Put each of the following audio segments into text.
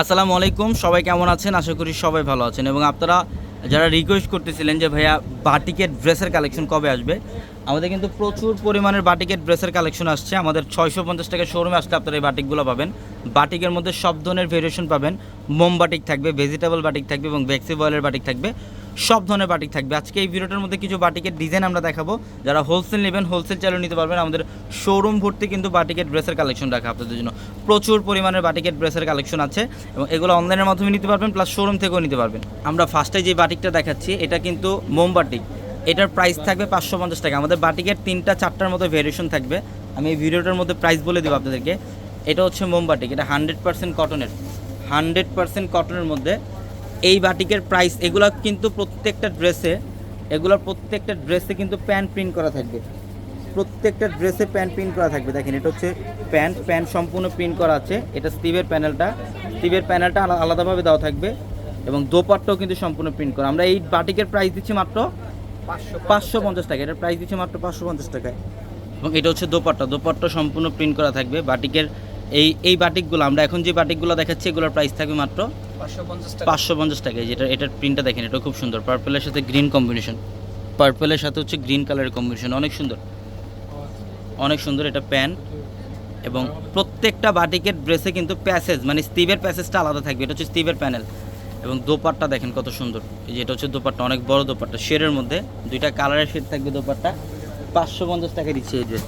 আসসালামু আলাইকুম, সবাই কেমন আছেন? আশা করি সবাই ভালো আছেন। এবং আপনারা যারা রিকোয়েস্ট করতেছিলেন যে ভাইয়া বাটিকের ড্রেসের কালেকশন কবে আসবে, আমাদের কিন্তু প্রচুর পরিমাণের বাটিকের ড্রেসের কালেকশন আসছে। আমাদের ছয়শো পঞ্চাশ টাকা শোরুমে আসলে আপনারা এই বাটিকগুলো পাবেন। বাটিকের মধ্যে সব ধরনের ভেরিয়েশন পাবেন। মোম বাটিক থাকবে ভেজিটেবল বাটিক থাকবে এবং ভেক্সি বয়েলের বাটিক থাকবে। সব ধরনের বাটিক থাকবে। আজকে এই ভিডিওটার মধ্যে কিছু বাটিকের ডিজাইন আমরা দেখাবো। যারা হোলসেল নেবেন হোলসেল চালু নিতে পারবেন। আমাদের শোরুম ভর্তি কিন্তু বাটিকের ড্রেসের কালেকশন রাখা আপনাদের জন্য। প্রচুর পরিমাণের বাটিকের ড্রেসের কালেকশন আছে এবং এগুলো অনলাইনের মাধ্যমে নিতে পারবেন প্লাস শোরুম থেকেও নিতে পারবেন। আমরা ফার্স্টে যে বাটিকটা দেখাচ্ছি, এটা কিন্তু মোম বাটিক এটার প্রাইস থাকবে পাঁচশো পঞ্চাশ টাকা। আমাদের বাটিকের তিনটা, চারটার মতো ভেরিয়েশন থাকবে। আমি এই ভিডিওটার মধ্যে প্রাইস বলে দেবো আপনাদেরকে। এটা হচ্ছে মোম বাটিক এটা হান্ড্রেড পার্সেন্ট কটনের হান্ড্রেড পার্সেন্ট কটনের মধ্যে এই বাটিকের প্রাইস এগুলো কিন্তু প্রত্যেকটা ড্রেসে এগুলোর প্রত্যেকটা ড্রেসে কিন্তু প্যান্ট প্রিন্ট করা থাকবে। প্রত্যেকটা ড্রেসে প্যান্ট প্রিন্ট করা থাকবে। দেখেন, এটা হচ্ছে প্যান্ট প্যান্ট সম্পূর্ণ প্রিন্ট করা আছে। এটা স্টিভের প্যানেলটা স্টিভের প্যানেলটা আলা- আলাদাভাবে দেওয়া থাকবে এবং দোপাট্টাও কিন্তু সম্পূর্ণ প্রিন্ট করা। আমরা এই বাটিকের প্রাইস দিচ্ছি মাত্র পাঁচশো পঞ্চাশ টাকা। এটার প্রাইস দিচ্ছি মাত্র পাঁচশো পঞ্চাশ টাকায়। এবং এটা হচ্ছে দোপাট্টা। দোপাট্টা সম্পূর্ণ প্রিন্ট করা থাকবে। বাটিকের এই এই বাটিকগুলো আমরা এখন যে বাটিকগুলো দেখাচ্ছি এগুলোর প্রাইস থাকবে মাত্র পাঁচশো পঞ্চাশ টাকায় যেটা এটার প্রিন্টটা দেখেন এটা খুব সুন্দর। পার্পেলের সাথে গ্রিন কম্বিনেশন পার্পেলের সাথে হচ্ছে গ্রিন কালারের কম্বিনেশন অনেক সুন্দর। অনেক সুন্দর এটা প্যান্ট এবং প্রত্যেকটা বাটিকের ড্রেসে কিন্তু প্যাসেজ মানে স্টিভের প্যাসেজটা আলাদা থাকবে। এটা হচ্ছে স্টিভের প্যানেল এবং দোপাট্টা দেখেন কত সুন্দর। এই যে এটা হচ্ছে দোপাট্টা অনেক বড় দোপাট্টা। শেডের মধ্যে দুইটা কালারের শেড থাকবে দোপাট্টা। পাঁচশো পঞ্চাশ টাকা দিচ্ছে এই ড্রেস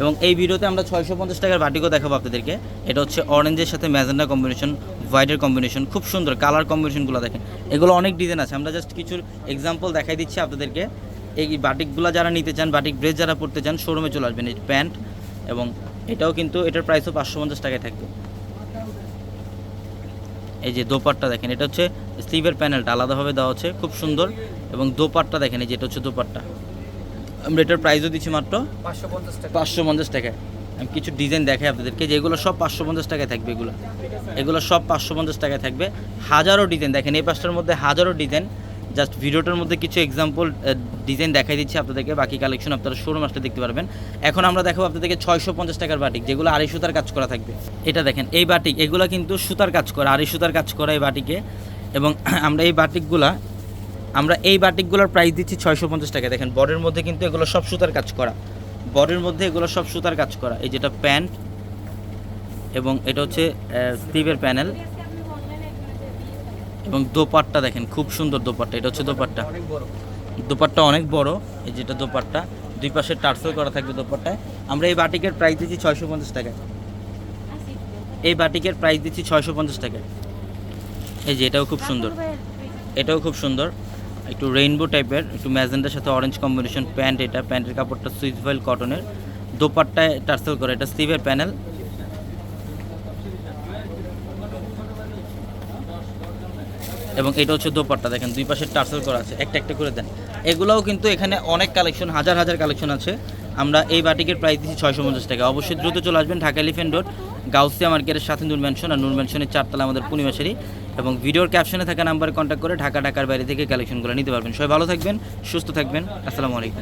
এবং এই ভিডিওতে আমরা ছয়শো পঞ্চাশ টাকার বাটিকও দেখাবো আপনাদেরকে। এটা হচ্ছে অরেঞ্জের সাথে ম্যাজেন্ডা কম্বিনেশন হোয়াইটের কম্বিনেশন খুব সুন্দর কালার কম্বিনেশনগুলো দেখেন। এগুলো অনেক ডিজাইন আছে। আমরা জাস্ট কিছু এক্সাম্পল দেখাই দিচ্ছি আপনাদেরকে। এই বাটিকগুলো যারা নিতে চান, বাটিক ড্রেস যারা পড়তে চান শোরুমে চলে আসবেন এই প্যান্ট এবং এটাও কিন্তু এটার প্রাইসও পাঁচশো পঞ্চাশ টাকায় থাকবে। এই যে দোপাট্টা দেখেন, এটা হচ্ছে স্লিভের প্যানেলটা আলাদাভাবে দেওয়া হচ্ছে, খুব সুন্দর। এবং দোপাট্টা দেখেন, এই যে এটা হচ্ছে দোপাট্টা। আমরা এটার প্রাইসও দিচ্ছি মাত্র পাঁচশো পঞ্চাশ টাকা। পাঁচশো পঞ্চাশ টাকায়। আমি কিছু ডিজাইন দেখাই আপনাদেরকে যে এগুলো সব পাঁচশো পঞ্চাশ টাকায় থাকবে এগুলো। এগুলো সব পাঁচশো পঞ্চাশ টাকায় থাকবে। হাজারো ডিজাইন দেখেন এই পাঁচটার মধ্যে হাজারো ডিজাইন জাস্ট ভিডিওটার মধ্যে কিছু এক্সাম্পল ডিজাইন দেখাই দিচ্ছি আপনাদেরকে। বাকি কালেকশন আপনারা শোরুম আসতে দেখতে পারবেন। এখন আমরা দেখাবো আপনাদেরকে ছয়শো পঞ্চাশ টাকার বাটিক যেগুলো আড়াই সুতার কাজ করা থাকবে। এটা দেখেন এই বাটিক এগুলো কিন্তু সুতার কাজ করা আড়াই সুতার কাজ করা এই বাটিকে এবং আমরা এই বাটিকগুলা আমরা এই বাটিকগুলোর প্রাইস দিচ্ছি ছয়শো পঞ্চাশ টাকা। দেখেন বডির মধ্যে কিন্তু এগুলো সব সুতার কাজ করা। বডির মধ্যে এগুলো সব সুতার কাজ করা। এই যেটা প্যান্ট এবং এটা হচ্ছে স্টিভের প্যানেল এবং দোপাট্টা দেখেন খুব সুন্দর দোপাট্টা। এটা হচ্ছে দোপাট্টা। দোপাট্টা অনেক বড়। এই যেটা দোপাট্টা দুই পাশে টার্সেল করা থাকবে দোপাট্টায়। আমরা এই বাটিকের প্রাইস দিচ্ছি ছয়শো পঞ্চাশ টাকা এই বাটিকের প্রাইস দিচ্ছি ছয়শো পঞ্চাশ টাকা এই যে এটাও খুব সুন্দর। এটাও খুব সুন্দর। একটু রেইনবো টাইপের একটু ম্যাজেন্টার সাথে অরেঞ্জ কম্বিনেশন প্যান্ট এটা, প্যান্টের কাপড়টা সুইচ ভয়েল কটনের দোপাট্টায় টার্সেল করা, এটা স্টিভের প্যানেল এবং এটা হচ্ছে দোপাট্টা, দেখেন, দুই পাশে টার্সেল করা আছে, একটা একটা করে দেন। এগুলোও কিন্তু এখানে অনেক কালেকশন হাজার হাজার কালেকশন আছে। আমরা এই বাটিকের প্রাইস দিচ্ছি ছয়শো পঞ্চাশ টাকা। অবশ্যই দ্রুত চলে আসবেন ঢাকা এলিফেন্ট রোড, গাউসিয়া মার্কেটের সাথে নূর ম্যানশন আর নূর ম্যানশনের চারতলা আমাদের পূর্ণিমাশারি এবং ভিডিওর ক্যাপশনে থাকা নাম্বারে কন্ট্যাক্ট করে ঢাকা ঢাকার বাইরে থেকে কালেকশনগুলো নিতে পারবেন। সবাই ভালো থাকবেন, সুস্থ থাকবেন। আসসালামু আলাইকুম।